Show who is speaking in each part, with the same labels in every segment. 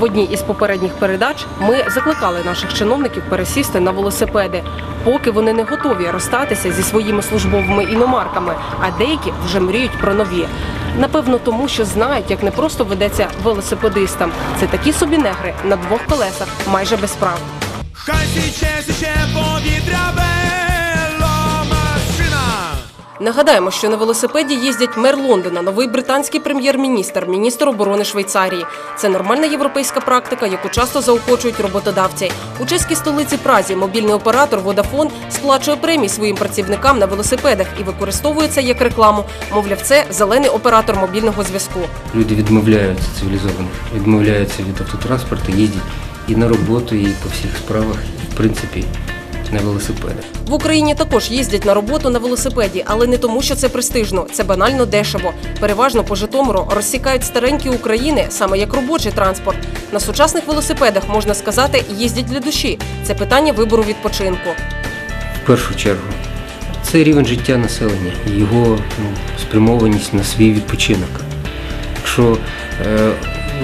Speaker 1: В одній із попередніх передач ми закликали наших чиновників пересісти на велосипеди, поки вони не готові розстатися зі своїми службовими іномарками, а деякі вже мріють про нові. Напевно, тому що знають, як не просто ведеться велосипедистам. Це такі собі негри на двох колесах, майже без прав.
Speaker 2: Хай січе, січе повітря.
Speaker 1: Нагадаємо, що на велосипеді їздять мер Лондона, новий британський прем'єр-міністр, міністр оборони Швейцарії. Це нормальна європейська практика, яку часто заохочують роботодавці. У чеській столиці Празі мобільний оператор Vodafone сплачує премії своїм працівникам на велосипедах і використовує це як рекламу. Мовляв, це зелений оператор мобільного зв'язку.
Speaker 3: Люди відмовляються цивілізовано, відмовляються від автотранспорту, їздять і на роботу, і по всіх справах, в принципі, на велосипедах.
Speaker 1: В Україні також їздять на роботу на велосипеді, але не тому, що це престижно, це банально дешево. Переважно по Житомиру розсікають старенькі України саме як робочий транспорт. На сучасних велосипедах можна сказати, їздять для душі. Це питання вибору відпочинку.
Speaker 3: В першу чергу, це рівень життя населення і його ну, спрямованість на свій відпочинок. Якщо е,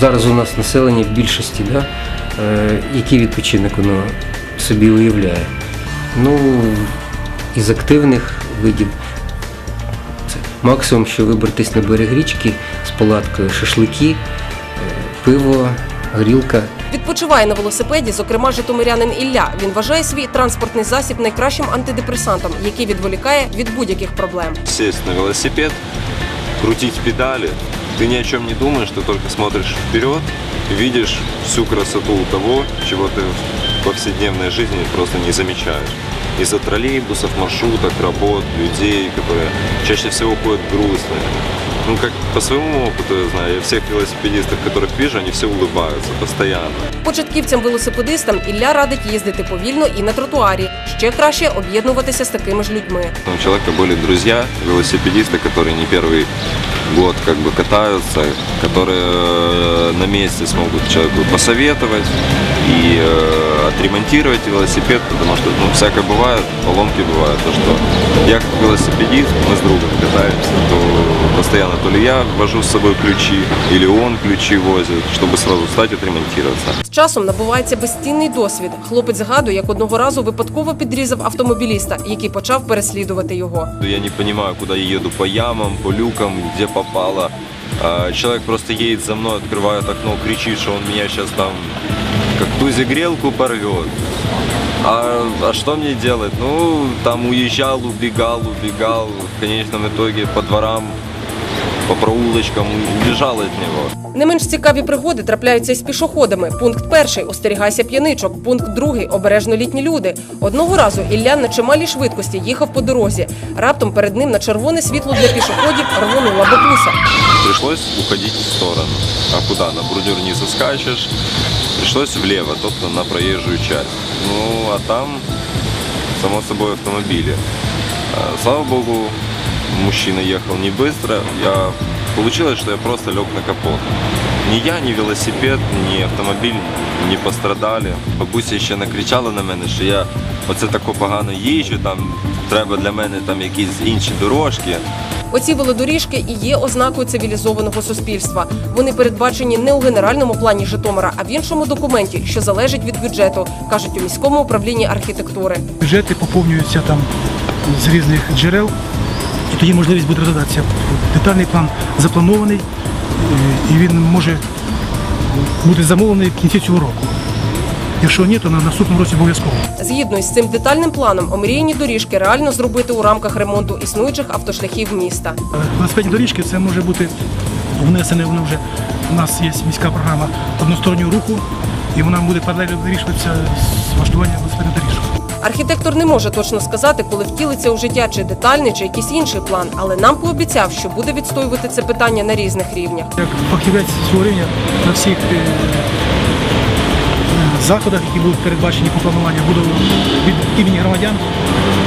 Speaker 3: зараз у нас населення в більшості, да, е, який відпочинок воно собі уявляє? Ну, із активних видів це максимум, що вибратись на берег річки з палаткою, шашлики, е, пиво, грілка.
Speaker 1: Відпочиває на велосипеді, зокрема, житомирянин Ілля. Він вважає свій транспортний засіб найкращим антидепресантом, який відволікає від будь-яких проблем.
Speaker 4: сесть на велосипед, крутить педали. Ты ни о чем не думаешь, ты только смотришь вперед и видишь всю красоту того, чего ты в повседневной жизни просто не замечаешь. Из-за троллейбусов, маршруток, работ, людей, которые чаще всего ходят грустные. Ну, как по своему опыту я знаю, я всех велосипедистов, которых вижу, они все улыбаются постоянно.
Speaker 1: Початківцям-велосипедистам Ілля радить їздити повільно і на тротуарі. Ще краще об'єднуватися з такими ж людьми.
Speaker 4: У человека были друзья, велосипедисты, которые не первый год как бы катаются, которые э, на месте смогут человеку посоветовать и э, отремонтировать велосипед, потому что ну, всякое бывает, поломки бывают, то что я как велосипедист, мы с другом катаемся, то постоянно то ли я вожу с собой ключи, или он ключи возит, чтобы сразу встать и отремонтироваться.
Speaker 1: З часом набувається безцінний досвід. Хлопець згадує, як одного разу випадково підрізав автомобіліста, який почав переслідувати його.
Speaker 4: Я не понимаю, куда я еду, по ямам, по люкам, где попало. А, Человек просто едет за мной, открывает окно, кричит, что он меня сейчас там как тузи грелку порвет. А, а что мне делать? Ну, там уезжал, убегал, убегал. В конечном итоге по дворам, по проулочкам убежал от него.
Speaker 1: Не менш цікаві пригоди трапляються із пішоходами. Пункт перший остерігайся п'яничок. Пункт другий обережно літні люди. Одного разу Ілля на чималій швидкості їхав по дорозі. Раптом перед ним на червоне світло для пішоходів рвонула бабуся.
Speaker 4: Пришлось уходить в сторону. А куда? На бордюр не заскачешь. Пришлось влево, тобто на проезжую часть. Ну, а там, само собой, автомобили. А, Слава богу, мужчина ехал не быстро. Я... Получилось, что я просто лег на капот. Ни я, ни велосипед, ни автомобіль не пострадали. Бабуся ще накричала на мене, що я оце тако погано їжджу, там треба для мене там якісь інші дорожки.
Speaker 1: Оці велодоріжки і є ознакою цивілізованого суспільства. Вони передбачені не у генеральному плані Житомира, а в іншому документі, що залежить від бюджету, кажуть у міському управлінні архітектури.
Speaker 5: бюджети поповнюються там з різних джерел, і тоді можливість буде розглядатися. Детальний план запланований, е, і він може бути замовлений в кінці цього року. Якщо ні, то на наступному році обов'язково.
Speaker 1: Згідно з цим детальним планом, омріяні доріжки реально зробити у рамках ремонту існуючих автошляхів міста.
Speaker 5: Велосипедні доріжки це може бути внесене, воно вже у нас є міська програма одностороннього руху, і вона буде паралельно вирішуватися з влаштуванням велосипедних доріжок.
Speaker 1: Архітектор не може точно сказати, коли втілиться у життя чи детальний, чи якийсь інший план, але нам пообіцяв, що буде відстоювати це питання на різних рівнях.
Speaker 5: Як фахівець свого рівня на всіх е, заходах, які будуть передбачені по плануванню, буду від імені громадян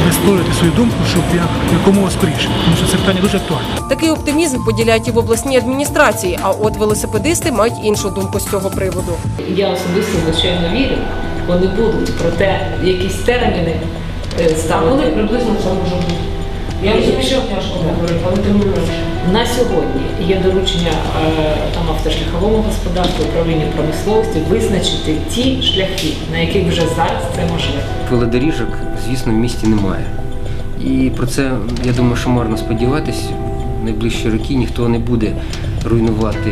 Speaker 5: висловлювати свою думку, щоб як якомога скоріше, тому що це питання дуже актуальне.
Speaker 1: Такий оптимізм поділяють і в обласній адміністрації. А от велосипедисти мають іншу думку з цього приводу.
Speaker 6: Я особисто звичайно вірю, вони будуть, проте якісь терміни е, ставити.
Speaker 1: приблизно це може бути?
Speaker 6: Я розумію, що тяжко говорити, але тим не менше. На сьогодні є доручення е, там автошляховому господарству, управлінню промисловості визначити ті шляхи, на яких вже зараз це можливо.
Speaker 3: Велодоріжок, звісно, в місті немає. І про це, я думаю, що можна сподіватись, в найближчі роки ніхто не буде руйнувати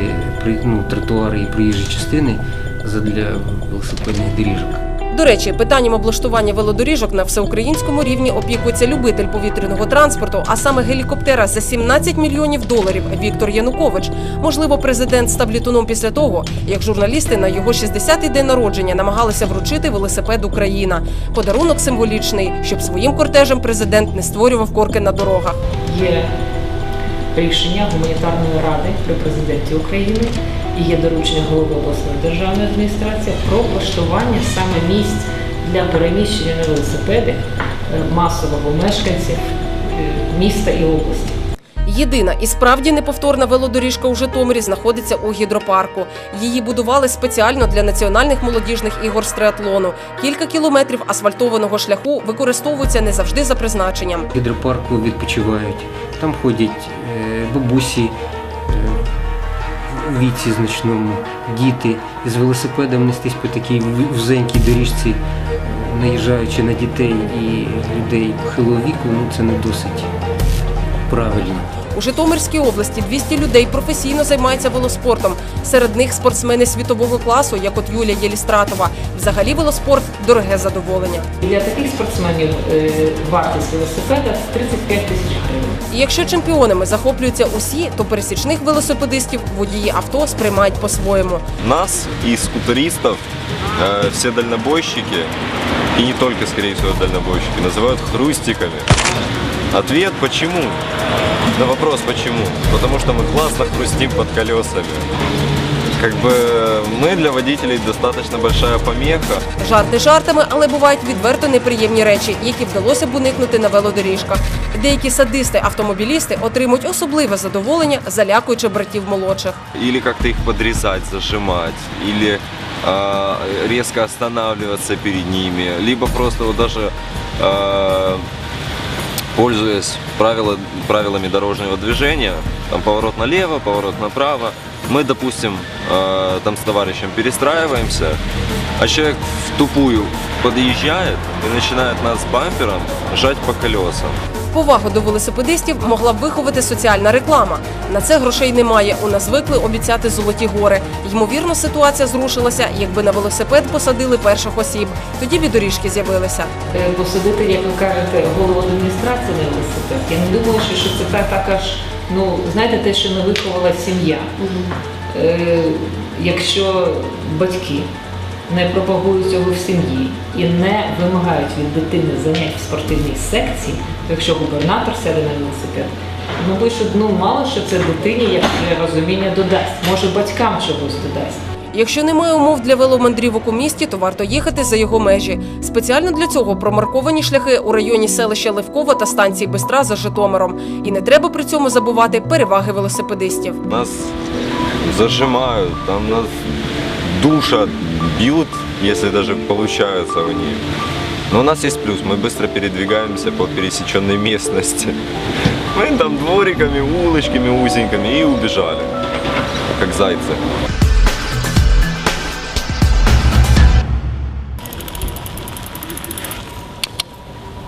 Speaker 3: ну, тротуари і проїжджі частини задля велосипедних доріжок.
Speaker 1: До речі, питанням облаштування велодоріжок на всеукраїнському рівні опікується любитель повітряного транспорту, а саме гелікоптера за 17 мільйонів доларів Віктор Янукович. Можливо, президент став літуном після того, як журналісти на його 60-й день народження намагалися вручити велосипед Україна. Подарунок символічний, щоб своїм кортежем президент не створював корки на дорогах.
Speaker 6: Є рішення гуманітарної ради при президенті України і є доручення голови обласної державної адміністрації про влаштування саме місць для переміщення на велосипеди е, масового мешканців е, міста і області.
Speaker 1: Єдина і справді неповторна велодоріжка у Житомирі знаходиться у гідропарку. Її будували спеціально для національних молодіжних ігор з триатлону. Кілька кілометрів асфальтованого шляху використовуються не завжди за призначенням.
Speaker 3: В гідропарку відпочивають, там ходять е, бабусі віці значному, діти з велосипедом нестись по такій ву- вузенькій доріжці, наїжджаючи на дітей і людей похилого віку, ну це не досить правильно.
Speaker 1: У Житомирській області 200 людей професійно займаються велоспортом. Серед них спортсмени світового класу, як от Юлія Єлістратова. Взагалі велоспорт дороге задоволення.
Speaker 6: Для таких спортсменів е, вартість велосипеда 35 тисяч гривень.
Speaker 1: І якщо чемпіонами захоплюються усі, то пересічних велосипедистів водії авто сприймають по-своєму.
Speaker 4: Нас и скутеристов э, все дальнобойщики, и не только, скорее всего, дальнобойщики, называют хрустиками. Ответ почему? На вопрос почему? Потому что мы классно хрустим под колесами. Как бы мы для водителей достаточно большая помеха.
Speaker 1: Жарти жартами, але бувають відверто неприємні речі, які вдалося б уникнути на велодоріжках. Деякі садисти-автомобілісти отримують особливе задоволення, залякуючи братів молодших.
Speaker 4: Или как-то их подрезать, зажимать, или э, резко останавливаться перед ними, либо просто вот даже э, Пользуясь правила, правилами дорожного движения, там поворот налево, поворот направо, мы, допустим, э, там с товарищем перестраиваемся, а человек в тупую подъезжает и начинает нас бампером жать по колесам.
Speaker 1: Повагу до велосипедистів могла б виховати соціальна реклама. На це грошей немає. У нас звикли обіцяти золоті гори. Ймовірно, ситуація зрушилася, якби на велосипед посадили перших осіб. Тоді б і доріжки з'явилися.
Speaker 6: Посадити, як ви кажете, голову адміністрації на велосипед. Я не думаю, що, це так, так аж, ну, знаєте, те, що не виховала сім'я. Е, якщо батьки не пропагують цього в сім'ї і не вимагають від дитини занять в спортивній секції, то якщо губернатор сяде на велосипед, мабуть, що ну, мало що це дитині як розуміння додасть, може батькам чогось додасть.
Speaker 1: Якщо немає умов для веломандрівок у місті, то варто їхати за його межі. Спеціально для цього промарковані шляхи у районі селища Левкова та станції Бистра за Житомиром. І не треба при цьому забувати переваги велосипедистів.
Speaker 4: Нас зажимают, там нас душат, бьют, если даже получается у них. Но у нас есть плюс, мы быстро передвигаемся по пересеченной местности. Мы там двориками, улочками узенькими и убежали, как зайцы.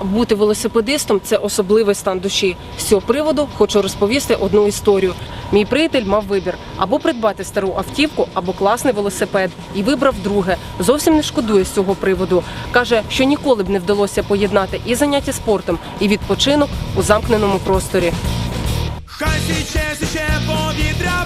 Speaker 1: Бути велосипедистом це особливий стан душі. З цього приводу хочу розповісти одну історію. Мій приятель мав вибір або придбати стару автівку, або класний велосипед, і вибрав друге. Зовсім не шкодує з цього приводу. каже, що ніколи б не вдалося поєднати і заняття спортом, і відпочинок у замкненому просторі.
Speaker 2: Хай січе, січе повітря